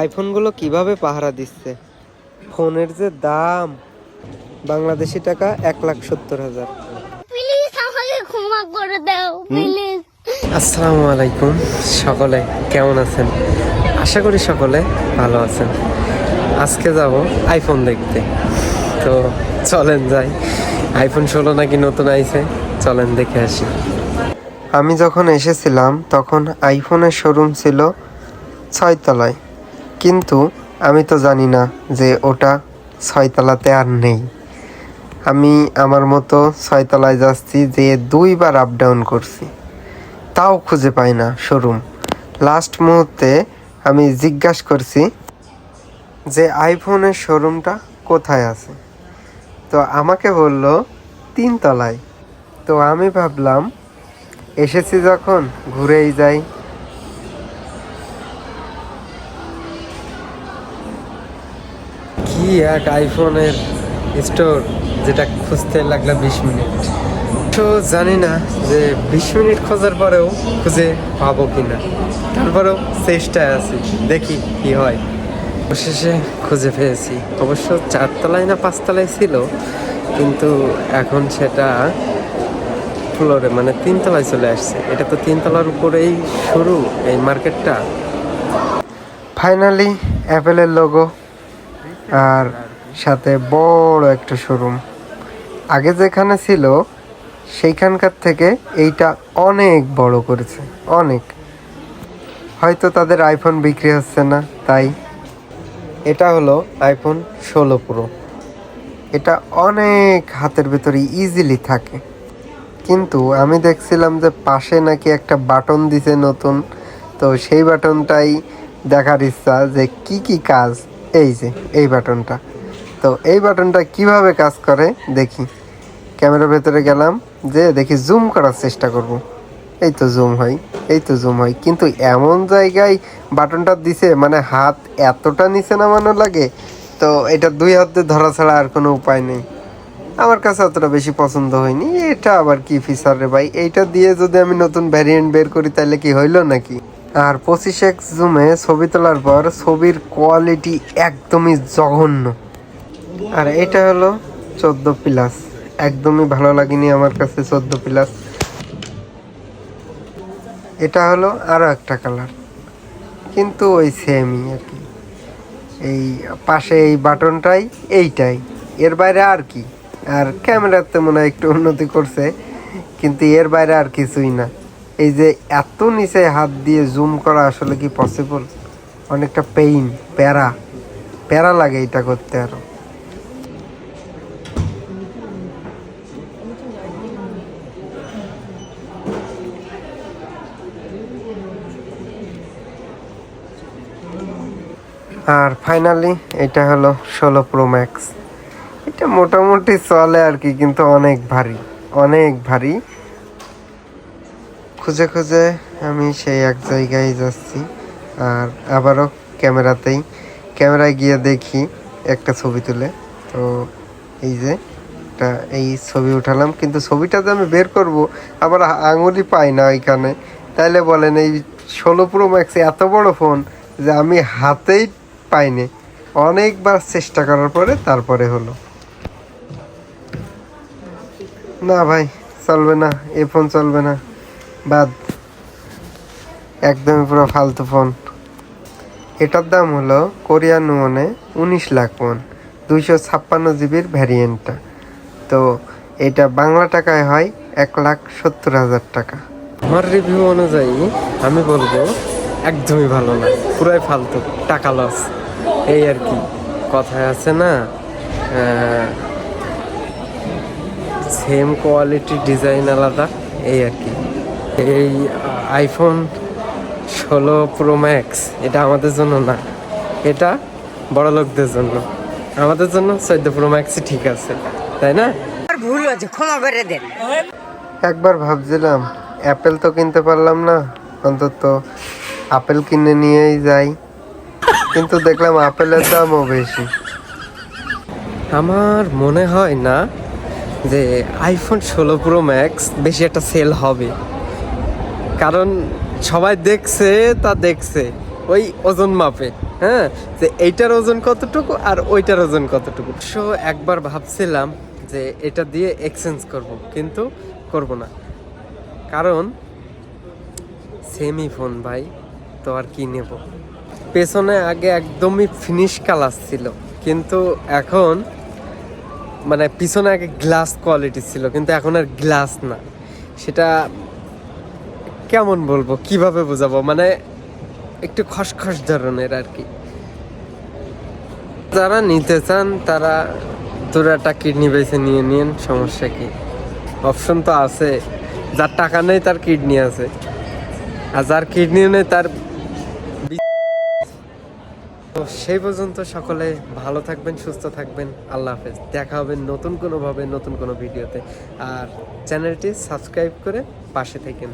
আইফোনগুলো কীভাবে পাহারা দিচ্ছে? ফোনের যে দাম বাংলাদেশি টাকা এক লাখ সত্তর হাজার। আসসালামু আলাইকুম সকলে কেমন আছেন? আশা করি সকলে ভালো আছেন। আজকে যাব আইফোন দেখতে। তো চলেন যাই। আইফোন ষোলো নাকি নতুন আইছে? চলেন দেখে আসি। আমি যখন এসেছিলাম তখন আইফোনের শোরুম ছিল ছয়তলায়। কিন্তু আমি তো জানি না যে ওটা ছয়তলাতে আর নেই। আমি আমার মতো ছয়তলায় যাচ্ছি যে দুইবার আপ ডাউন করছি। তাও খুঁজে পাই না শোরুম লাস্ট মুহূর্তে আমি জিজ্ঞাসা করছি যে আইফোনের শোরুমটা কোথায় আছে? তো আমাকে বলল, তিনতলায়। তো আমি ভাবলাম, এসেছি যখন, ঘুরেই যাই কি এক আইফোনের স্টোর যেটা খুঁজতে লাগল বিশ মিনিট। তো জানি না যে বিশ মিনিট খোঁজার পরেও খুঁজে পাবো কিনা। তারপরেও চেষ্টায় আছি, দেখি কি হয়। অবশেষে খুঁজে পেয়েছি। অবশ্য চারতলায় না পাঁচতলায় ছিল, কিন্তু এখন সেটা ফ্লোরে মানে তিনতলায় চলে আসছে। এটা তো তিনতলার উপরেই শুরু এই মার্কেটটা। ফাইনালি অ্যাপেলের লোগো আর সাথে বড় একটা শোরুম আগে যেখানে ছিল, সেইখানকার থেকে এইটা অনেক বড় করেছে, অনেক। হয়তো তাদের আইফোন বিক্রি হচ্ছে না, তাই। এটা হলো আইফোন ষোলো প্রো এটা অনেক হাতের ভেতরে ইজিলি থাকে। কিন্তু আমি দেখছিলাম যে পাশে নাকি একটা বাটন দিছে নতুন, তো সেই বাটনটাই দেখার ইচ্ছা যে কি কি কাজ এই যে, এই বাটনটা। তো এই বাটনটা কীভাবে কাজ করে, দেখি। ক্যামেরার ভেতরে গেলাম, যে দেখি জুম করার চেষ্টা করব। এই তো জুম হয়, এই তো জুম হয়। কিন্তু এমন জায়গায় বাটনটা দিছে মানে হাত এতটা নিচে নামানো লাগে, তো এটা দুই হাতে ধরা ছাড়া আর কোনো উপায় নেই। আমার কাছে অতটা বেশি পছন্দ হয়নি, এটা আবার কি ফিচার রে ভাই? এইটা দিয়ে যদি আমি নতুন ভ্যারিয়েন্ট বের করি, তাহলে কি হইল নাকি? আর পঁচিশ এক্স জুমে ছবি তোলার পর ছবির কোয়ালিটি একদমই জঘন্য। আর এটা হলো চোদ্দ প্লাস একদমই ভালো লাগেনি আমার কাছে চোদ্দ প্লাস এটা হলো আরও একটা কালার কিন্তু ওই সেমই আর কি। এই পাশে এই বাটনটাই, এইটাই। এর বাইরে আর কি। আর ক্যামেরাতে মনে হয় একটু উন্নতি করছে। কিন্তু এর বাইরে আর কিছুই না। এই যে এত নিচে হাত দিয়ে জুম করা আসলে কি পসিবল অনেকটা পেইন প্যারা প্যারা লাগে এটা করতে আরও। আর ফাইনালি এটা হলো ষোলো প্রো ম্যাক্স এটা মোটামুটি চলে আর কি, কিন্তু অনেক ভারী অনেক ভারী। খুঁজে খুঁজে আমি সেই এক জায়গায় যাচ্ছি। আর আবারও ক্যামেরাতেই, ক্যামেরায় গিয়ে দেখি একটা ছবি তুলে। তো এই যে একটা, এই ছবি উঠালাম। কিন্তু ছবিটা যে আমি বের করব, আবার আঙুলি পাই না ওইখানে। তাইলে বলেন, এই ষোলো প্রো ম্যাক্স এত বড় ফোন যে আমি হাতেই পাইনি। অনেকবার চেষ্টা করার পরে তারপরে হলো। না ভাই, চলবে না এ ফোন চলবে না। বাদ। একদমই পুরো ফালতু ফোন। এটার দাম হলো কোরিয়ান ওয়ানে উনিশ লাখ ওয়ান, দুইশো ছাপ্পান্ন জিবির ভ্যারিয়েন্টটা তো এটা বাংলা টাকায় হয় এক লাখ সত্তর হাজার টাকা। আমার রিভিউ অনুযায়ী আমি বলব, একদমই ভালো না। পুরাই ফালতু, টাকা লস এই আর কি, কথায় আছে না সেম কোয়ালিটি ডিজাইন আলাদা, এই আর কি। এই আইফোন ষোলো প্রো ম্যাক্স এটা আমাদের জন্য না। এটা বড় লোকদের জন্য। আমাদের জন্য চোদ্দ প্রো ম্যাক্সই ঠিক আছে তাই না? ভুল হয়েছে ক্ষমা করে দেন। একবার ভাবছিলাম অ্যাপেল তো কিনতে পারলাম না অন্তত আপেল কিনে নিয়েই যাই। কিন্তু দেখলাম আপেলের দামও বেশি। আমার মনে হয় না যে আইফোন ষোলো প্রো ম্যাক্স বেশি একটা সেল হবে। কারণ সবাই দেখছে, তা দেখছে। ওই ওজন মাপে হ্যাঁ? যে এইটার ওজন কতটুকু আর ওইটার ওজন কতটুকু? সো একবার ভাবছিলাম যে এটা দিয়ে এক্সচেঞ্জ করব, কিন্তু করব না। কারণ সেমি ফোন ভাই, তো আর কি নেব? পেছনে আগে একদমই ফিনিশ কালার ছিল, কিন্তু এখন মানে পিছনে আগে গ্লাস কোয়ালিটি ছিল, কিন্তু এখন আর গ্লাস না। সেটা কেমন বলব, কীভাবে বোঝাবো? মানে একটু খসখস ধরনের আর কি। যারা নিতে চান, তারা দুরাটা কিডনি বেছে নিয়ে নিন, সমস্যা কি? অপশন তো আছে। যার টাকা নেই, তার কিডনি আছে। আর যার কিডনি নেই, তার তো সেই পর্যন্ত সকলে ভালো থাকবেন, সুস্থ থাকবেন। আল্লাহ হাফেজ। দেখা হবে নতুন কোনোভাবে, নতুন কোনো ভিডিওতে। আর চ্যানেলটি সাবস্ক্রাইব করে পাশে থাকেন।